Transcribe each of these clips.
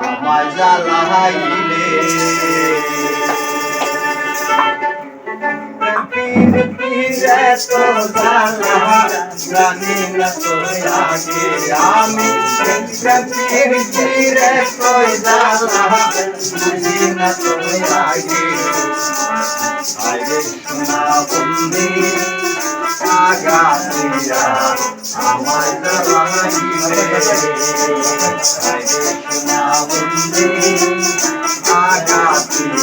আমায় জ্বালাইলে। আমি পীর পীরে তো জ্বালা বুঝি না তো আগে আগে শোনা বন্দি আগা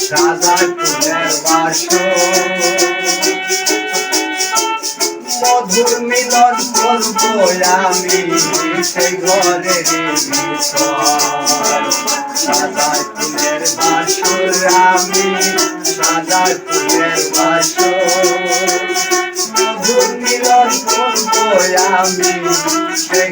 সাজায় ফুলের সাজায় মধুর মিলন করব আমি, সেই ঘরের সাজায় ফুলের বাসর আমি সাজায় ফুলের বাসর মধুর মিলন করব আমি সেই